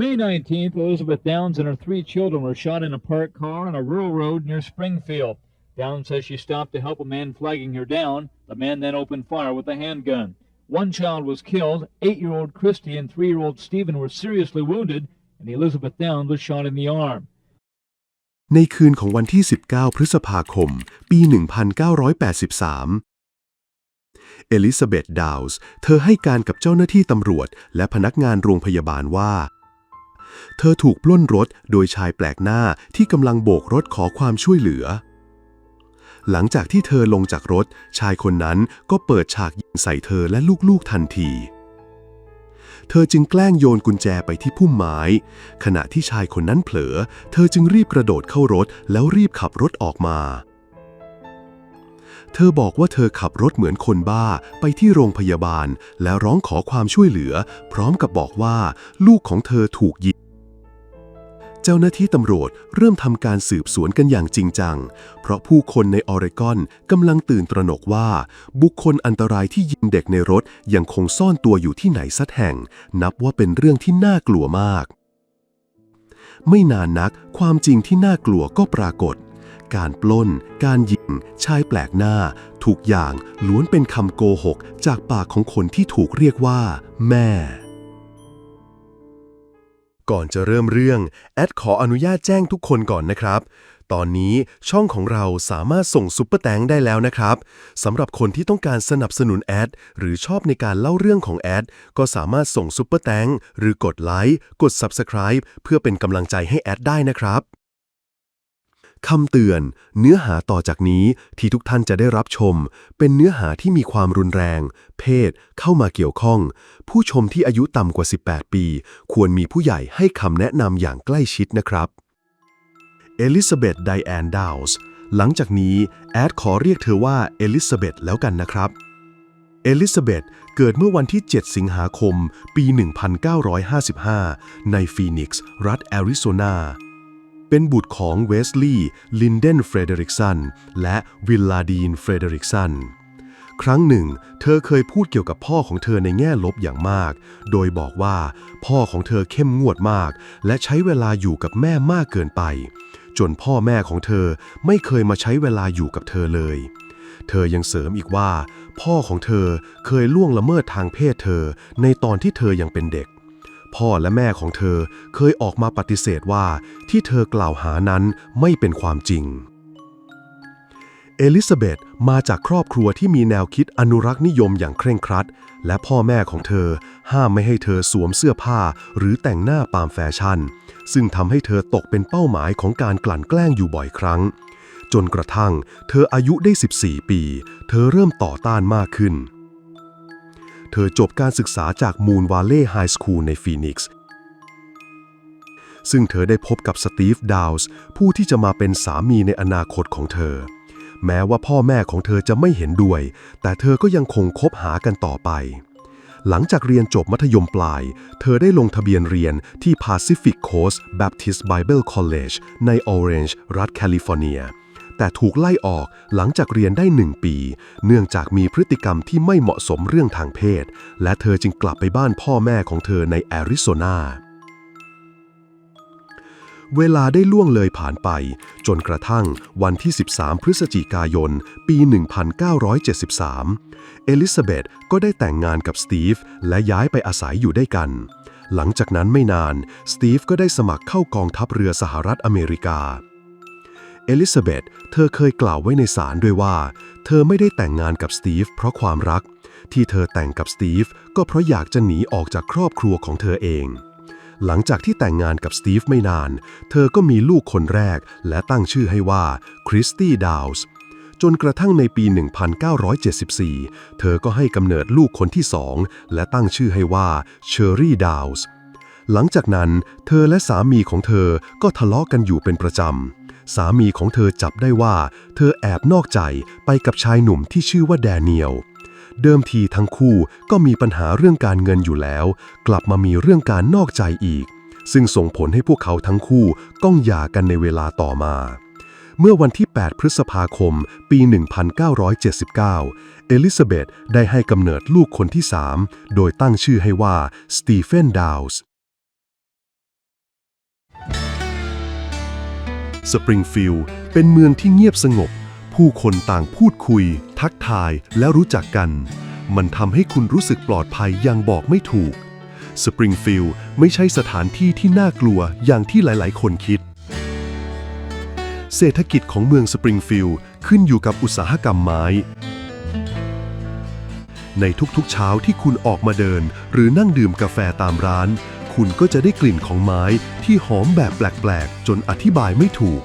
May 19th, Elizabeth Downs and her three children were shot in a parked car on a rural road near Springfield. Downs says she stopped to help a man flagging her down. The man then opened fire with a handgun. One child was killed. Eight year old Christy and three year old Stephen were seriously wounded, and Elizabeth Downs was shot in the arm. ในคืนของวันที่ 19 พฤษภาคม ปี 1983 เอลิซาเบธดาวส์ เธอให้การกับเจ้าหน้าที่ตำรวจ และพนักงานโรงพยาบาลว่า เธอถูกปล้นรถโดยชายแปลกหน้าที่กำลังโบกรถขอความช่วยเหลือ หลังจากที่เธอลงจากรถ ชายคนนั้นก็เปิดฉากยิงใส่เธอและลูกๆทันที เธอจึงแกล้งโยนกุญแจไปที่พุ่มไม้ ขณะที่ชายคนนั้นเผลอ เธอจึงรีบกระโดดเข้ารถแล้วรีบขับรถออกมาเธอบอกว่าเธอขับรถเหมือนคนบ้าไปที่โรงพยาบาล และร้องขอความช่วยเหลือ พร้อมกับบอกว่า ลูกของเธอถูกยิง เจ้าหน้าที่ตำรวจเริ่มทำการสืบสวนกันอย่างจริงจัง เพราะผู้คนในออริกอนกำลังตื่นตระหนกว่า บุคคลอันตรายที่ยิงเด็กในรถยังคงซ่อนตัวอยู่ที่ไหนสักแห่ง นับว่าเป็นเรื่องที่น่ากลัวมาก ไม่นานนักความจริงที่น่ากลัวก็ปรากฏ การปล้น การยิง ชายแปลกหน้าทุกอย่างล้วนเป็นคำโกหก จากปากของคนที่ถูกเรียกว่า แม่ ก่อนจะเริ่มเรื่องแอดขออนุญาตแจ้งทุกคนก่อนนะครับ ตอนนี้ช่องของเราสามารถส่งซุปเปอร์แตงได้แล้วนะครับสำหรับคนที่ต้องการสนับสนุนแอดหรือชอบในการเล่าเรื่องของแอดก็สามารถส่งซุปเปอร์แตงหรือกดไลค์กด Subscribe เพื่อเป็นกำลังใจให้แอดได้นะครับ คำเตือน เนื้อหาต่อจากนี้ที่ทุกท่านจะได้รับชม เป็นเนื้อหาที่มีความรุนแรง เพศ เข้ามาเกี่ยวข้อง ผู้ชมที่อายุต่ำกว่า 18 ปี ควรมีผู้ใหญ่ให้คำแนะนำอย่างใกล้ชิดนะครับ เอลิซาเบธไดแอนดาวส์หลังจากนี้ แอดขอเรียกเธอว่าเอลิซาเบธแล้วกันนะครับเอลิซาเบธเกิดเมื่อวันที่ 7 สิงหาคม ปี 1955 ในฟีนิกซ์ รัฐแอริโซนา เป็นบุตรของเวสลีย์ลินเดนเฟรเดริกสันและวิลลาดีนเฟรเดริกสันครั้งหนึ่ง เธอเคยพูดเกี่ยวกับพ่อของเธอในแง่ลบอย่างมาก โดยบอกว่าพ่อของเธอเข้มงวดมาก และใช้เวลาอยู่กับแม่มากเกินไป จนพ่อแม่ของเธอไม่เคยมาใช้เวลาอยู่กับเธอเลย เธอยังเสริมอีกว่า พ่อของเธอเคยล่วงละเมิดทางเพศเธอในตอนที่เธอยังเป็นเด็ก พ่อและแม่ของเธอเคยออกมาปฏิเสธว่าที่เธอกล่าวหานั้นไม่เป็นความจริง เอลิซาเบธมาจากครอบครัวที่มีแนวคิดอนุรักษ์นิยมอย่างเคร่งครัด และพ่อแม่ของเธอห้ามไม่ให้เธอสวมเสื้อผ้าหรือแต่งหน้าตามแฟชั่น ซึ่งทำให้เธอตกเป็นเป้าหมายของการกลั่นแกล้งอยู่บ่อยครั้ง จนกระทั่ง เธออายุได้ 14 ปี เธอเริ่มต่อต้านมากขึ้น เธอจบการศึกษาจากมูนวาเล่ไฮสคูลในฟีนิกซ์ซึ่งเธอได้พบกับสตีฟดาวส์ผู้ที่จะมาเป็นสามีในอนาคตของเธอ แม้ว่าพ่อแม่ของเธอจะไม่เห็นด้วย แต่เธอก็ยังคงคบหากันต่อไป หลังจากเรียนจบมัธยมปลาย เธอได้ลงทะเบียนเรียนที่ Pacific Coast Baptist Bible College ใน Orange รัฐแคลิฟอร์เนีย แต่ถูกไล่ออกหลังจากเรียนได้หนึ่งปี เนื่องจากมีพฤติกรรมที่ไม่เหมาะสมเรื่องทางเพศ และเธอจึงกลับไปบ้านพ่อแม่ของเธอในแอริโซนาเวลาได้ล่วงเลยผ่านไป จนกระทั่งวันที่ 13 พฤศจิกายน ปี 1973 เอลิซาเบธก็ได้แต่งงานกับสตีฟและย้ายไปอาศัยอยู่ด้วยกัน หลังจากนั้นไม่นาน สตีฟก็ได้สมัครเข้ากองทัพเรือสหรัฐอเมริกา เอลิซาเบธเธอเคยกล่าวไว้ในศาลด้วยว่า เธอไม่ได้แต่งงานกับสตีฟเพราะความรัก ที่เธอแต่งกับสตีฟก็เพราะอยากจะหนีออกจากครอบครัวของเธอเอง หลังจากที่แต่งงานกับสตีฟไม่นาน เธอก็มีลูกคนแรก และตั้งชื่อให้ว่าคริสตี้ดาวส์จนกระทั่งในปี 1974 เธอก็ให้กำเนิดลูกคนที่สองและตั้งชื่อให้ว่าเชอรี่ดาวส์หลังจากนั้น เธอและสามีของเธอก็ทะเลาะกันอยู่เป็นประจำ สามีของเธอจับได้ว่า เธอแอบนอกใจไปกับชายหนุ่มที่ชื่อว่าแดเนียล เดิมทีทั้งคู่ก็มีปัญหาเรื่องการเงินอยู่แล้ว กลับมามีเรื่องการนอกใจอีก ซึ่งส่งผลให้พวกเขาทั้งคู่ต้องหย่ากันในเวลาต่อมาเมื่อวันที่ 8 พฤษภาคม ปี 1979 เอลิซาเบธได้ให้กำเนิดลูกคนที่ 3 โดยตั้งชื่อให้ว่าสตีเฟนดาวส์ สปริงฟิลด์เป็นเมืองที่เงียบสงบ ผู้คนต่างพูดคุย ทักทายและรู้จักกัน มันทำให้คุณรู้สึกปลอดภัยอย่างบอกไม่ถูกสปริงฟิลด์ไม่ใช่สถานที่ที่น่ากลัวอย่างที่หลายๆ คนคิด เศรษฐกิจของเมืองสปริงฟิลด์ขึ้นอยู่กับอุตสาหกรรมไม้ ในทุกๆเช้าที่คุณออกมาเดิน หรือนั่งดื่มกาแฟตามร้าน คุณก็จะได้กลิ่นของไม้ที่หอมแบบแปลกๆ จนอธิบายไม่ถูก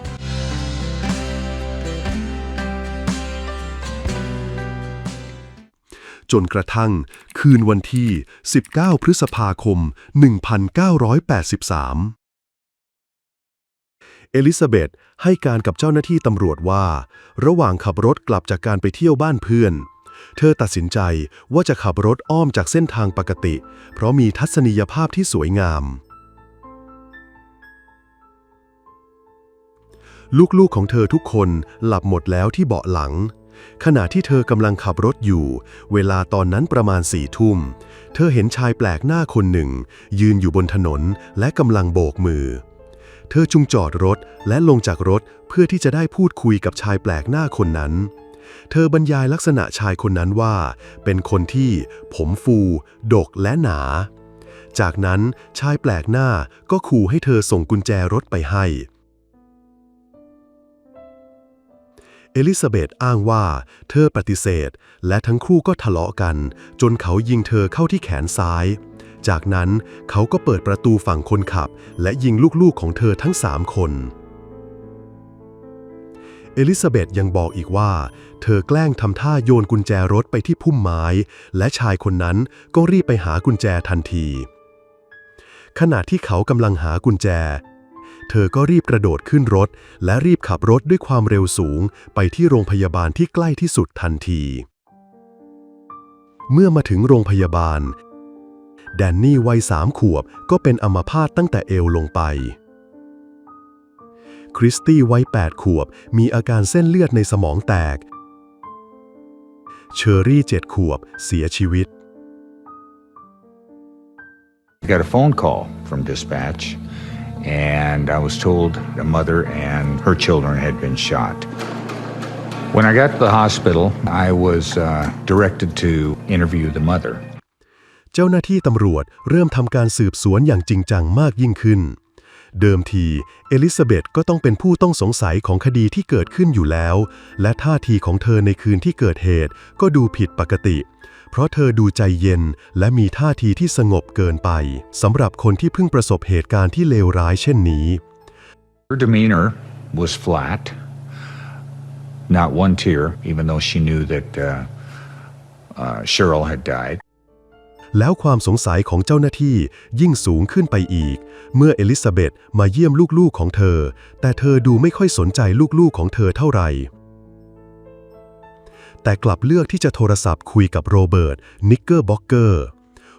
จนกระทั่ง คืนวันที่ 19 พฤษภาคม 1983เอลิซาเบธให้การกับเจ้าหน้าที่ตำรวจว่า ระหว่างขับรถกลับจากการไปเที่ยวบ้านเพื่อน เธอตัดสินใจว่าจะขับรถอ้อมจากเส้นทางปกติ เพราะมีทัศนียภาพที่สวยงาม ลูกๆของเธอทุกคนหลับหมดแล้วที่เบาะหลัง ขณะที่เธอกำลังขับรถอยู่ เวลาตอนนั้นประมาณสี่ทุ่ม เธอเห็นชายแปลกหน้าคนหนึ่ง ยืนอยู่บนถนนและกำลังโบกมือเธอจุงจอดรถและลงจากรถเพื่อที่จะได้พูดคุยกับชายแปลกหน้าคนนั้น เธอบรรยายลักษณะชายคนนั้นว่า เป็นคนที่ผมฟู ดกและหนา จากนั้นชายแปลกหน้าก็ขู่ให้เธอส่งกุญแจรถไปให้ เอลิซาเบธอ้างว่า เธอปฏิเสธ และทั้งคู่ก็ทะเลาะกัน จนเขายิงเธอเข้าที่แขนซ้าย จากนั้นเขาก็เปิดประตูฝั่งคนขับ และยิงลูกๆของเธอทั้งสามคน เอลิซาเบธยังบอกอีกว่า เธอแกล้งทำท่าโยนกุญแจรถไปที่พุ่มไม้ และชายคนนั้นก็รีบไปหากุญแจทันที ขณะที่เขากำลังหากุญแจ เธอก็รีบกระโดดขึ้นรถ และรีบขับรถด้วยความเร็วสูง ไปที่โรงพยาบาลที่ใกล้ที่สุดทันที เมื่อมาถึงโรงพยาบาล แดนนี่วัยสามขวบก็เป็นอัมพาตตั้งแต่เอวลงไป คริสตี้วัยแปดขวบ มีอาการเส้นเลือดในสมองแตก เชอรี่เจ็ดขวบ เสียชีวิต I got a phone call from dispatch, and I was told a mother and her children had been shot. When I got to the hospital, I was uh, directed to interview the mother. เจ้าหน้าที่ตำรวจเริ่มทำการสืบสวนอย่างจริงจังมากยิ่งขึ้น เดิมที เอลิซาเบธก็ต้องเป็นผู้ต้องสงสัยของคดีที่เกิดขึ้นอยู่แล้ว และท่าทีของเธอในคืนที่เกิดเหตุก็ดูผิดปกติ เพราะเธอดูใจเย็นและมีท่าทีที่สงบเกินไปสำหรับคนที่เพิ่งประสบเหตุการณ์ที่เลวร้ายเช่นนี้ Her demeanor was flat, not one tear, even though she knew that uh, uh, Cheryl had died. แล้วความสงสัยของเจ้าหน้าที่ยิ่งสูงขึ้นไปอีก เมื่อเอลิซาเบธมาเยี่ยมลูกๆของเธอ แต่เธอดูไม่ค่อยสนใจลูกๆของเธอเท่าไหร่แต่กลับเลือกที่จะโทรศัพท์คุยกับโรเบิร์ตนิกเกอร์บ็อกเกอร์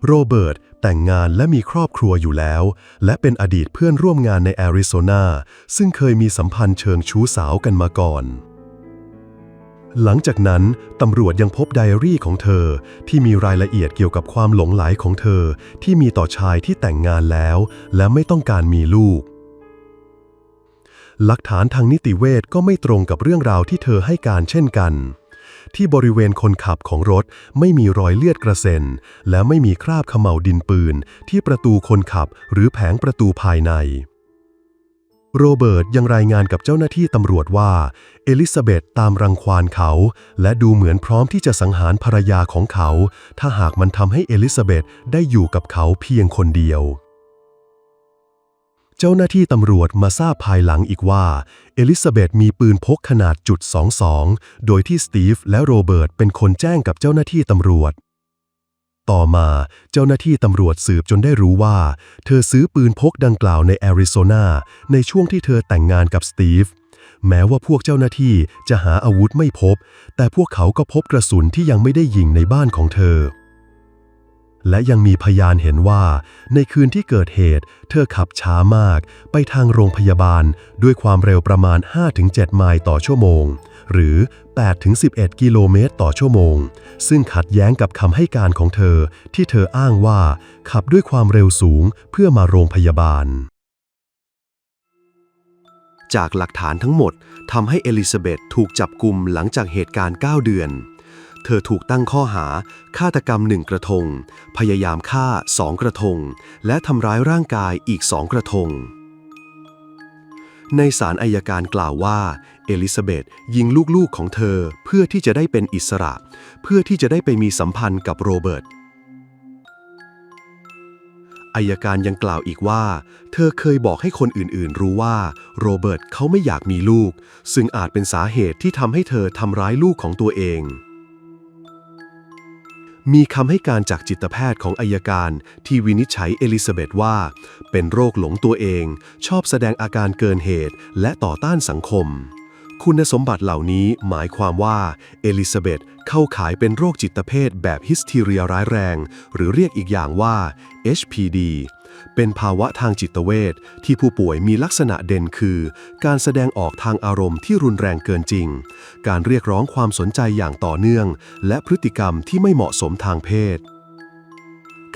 โรเบิร์ตแต่งงานและมีครอบครัวอยู่แล้ว และเป็นอดีตเพื่อนร่วมงานในแอริโซนาซึ่งเคยมีสัมพันธ์เชิงชู้สาวกันมาก่อน หลังจากนั้น ตำรวจยังพบไดอารี่ของเธอ ที่มีรายละเอียดเกี่ยวกับความหลงไหลของเธอ ที่มีต่อชายที่แต่งงานแล้ว และไม่ต้องการมีลูก หลักฐานทางนิติเวชก็ไม่ตรงกับเรื่องราวที่เธอให้การเช่นกัน ที่บริเวณคนขับของรถไม่มีรอยเลือดกระเซ็น และไม่มีคราบเขม่าวดินปืน ที่ประตูคนขับหรือแผงประตูภายใน โรเบิร์ตยังรายงานกับเจ้าหน้าที่ตำรวจว่า เอลิซาเบธตามรังควานเขา และดูเหมือนพร้อมที่จะสังหารภรรยาของเขา ถ้าหากมันทำให้เอลิซาเบธได้อยู่กับเขาเพียงคนเดียว เจ้าหน้าที่ตำรวจมาทราบภายหลังอีกว่า เอลิซาเบธมีปืนพกขนาดจุด22โดยที่สตีฟและโรเบิร์ตเป็นคนแจ้งกับเจ้าหน้าที่ตำรวจ ต่อมาเจ้าหน้าที่ตำรวจสืบจนได้รู้ว่า เธอซื้อปืนพกดังกล่าวในแอริโซนาในช่วงที่เธอแต่งงานกับสตีฟแม้ว่าพวกเจ้าหน้าที่จะหาอาวุธไม่พบ แต่พวกเขาก็พบกระสุนที่ยังไม่ได้ยิงในบ้านของเธอ และยังมีพยานเห็นว่า ในคืนที่เกิดเหตุ เธอขับช้ามาก ไปทางโรงพยาบาลด้วยความเร็วประมาณ 5-7 ไมล์ต่อชั่วโมง หรือ 8-11 กิโลเมตรต่อชั่วโมง ซึ่งขัดแย้งกับคำให้การของเธอที่เธออ้างว่าขับด้วยความเร็วสูงเพื่อมาโรงพยาบาล จากหลักฐานทั้งหมดทำให้เอลิซาเบธถูกจับกุมหลังจากเหตุการณ์ 9 เดือน เธอถูกตั้งข้อหา ฆาตกรรมหนึ่งกระทง พยายามฆ่าสองกระทง และทำร้ายร่างกายอีกสองกระทงในศาลอายการกล่าวว่า เอลิซาเบธยิงลูกๆของเธอเพื่อที่จะได้เป็นอิสระ เพื่อที่จะได้ไปมีสัมพันธ์กับโรเบิร์ตอายการยังกล่าวอีกว่า เธอเคยบอกให้คนอื่นๆ รู้ว่าโรเบิร์ตเขาไม่อยากมีลูก ซึ่งอาจเป็นสาเหตุที่ทำให้เธอทำร้ายลูกของตัวเอง มีคำให้การจากจิตแพทย์ของอายการที่วินิจฉัยเอลิซาเบธว่า เป็นโรคหลงตัวเอง ชอบแสดงอาการเกินเหตุและต่อต้านสังคม คุณสมบัติเหล่านี้หมายความว่าเอลิซาเบธเข้าขายเป็นโรคจิตเภทแบบฮิสทีเรียร้ายแรง หรือเรียกอีกอย่างว่า HPD เป็นภาวะทางจิตเวชที่ผู้ป่วยมีลักษณะเด่นคือ การแสดงออกทางอารมณ์ที่รุนแรงเกินจริง การเรียกร้องความสนใจอย่างต่อเนื่อง และพฤติกรรมที่ไม่เหมาะสมทางเพศ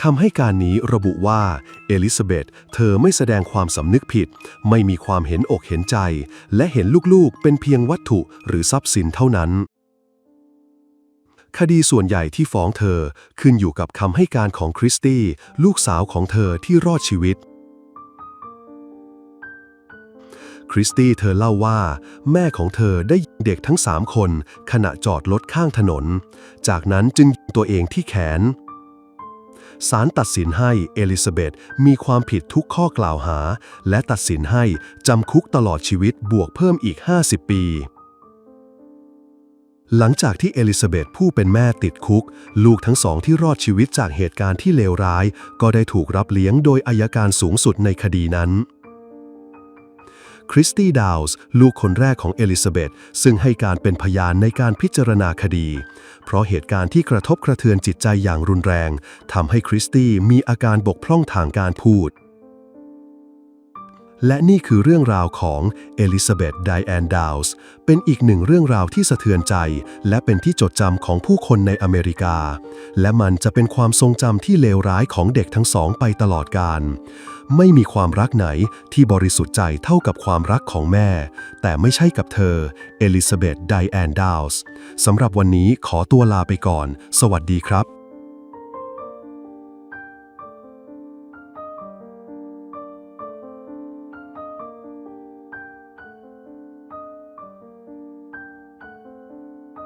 คำให้การนี้ระบุว่าเอลิซาเบธเธอไม่แสดงความสำนึกผิด ไม่มีความเห็นอกเห็นใจ และเห็นลูกๆ เป็นเพียงวัตถุหรือทรัพย์สินเท่านั้น คดีส่วนใหญ่ที่ฟ้องเธอขึ้นอยู่กับคำให้การของคริสตี้ลูกสาวของเธอที่รอดชีวิตคริสตี้เธอเล่าว่า แม่ของเธอได้ยิงเด็กทั้งสามคน ขณะจอดรถข้างถนน จากนั้นจึงยิงตัวเองที่แขน ศาลตัดสินให้เอลิซาเบธมีความผิดทุกข้อกล่าวหา และตัดสินให้จำคุกตลอดชีวิตบวกเพิ่มอีก 50 ปี หลังจากที่เอลิซาเบธผู้เป็นแม่ติดคุก ลูกทั้งสองที่รอดชีวิตจากเหตุการณ์ที่เลวร้าย ก็ได้ถูกรับเลี้ยงโดยอายการสูงสุดในคดีนั้น คริสตี้ดาวส์ลูกคนแรกของเอลิซาเบธซึ่งให้การเป็นพยานในการพิจารณาคดี เพราะเหตุการณ์ที่กระทบกระเทือนจิตใจอย่างรุนแรงทำให้คริสตี้มีอาการบกพร่องทางการพูด และนี่คือเรื่องราวของเอลิซาเบธไดแอนดาวส์เป็นอีกหนึ่งเรื่องราวที่สะเทือนใจ และเป็นที่จดจำของผู้คนในอเมริกา และมันจะเป็นความทรงจำที่เลวร้ายของเด็กทั้งสองไปตลอดกาลไม่มีความรักไหนที่บริสุทธิ์ใจเท่ากับความรักของแม่ แต่ไม่ใช่กับเธอ เอลิซาเบธไดแอนดาวส์สำหรับวันนี้ขอตัวลาไปก่อน สวัสดีครับ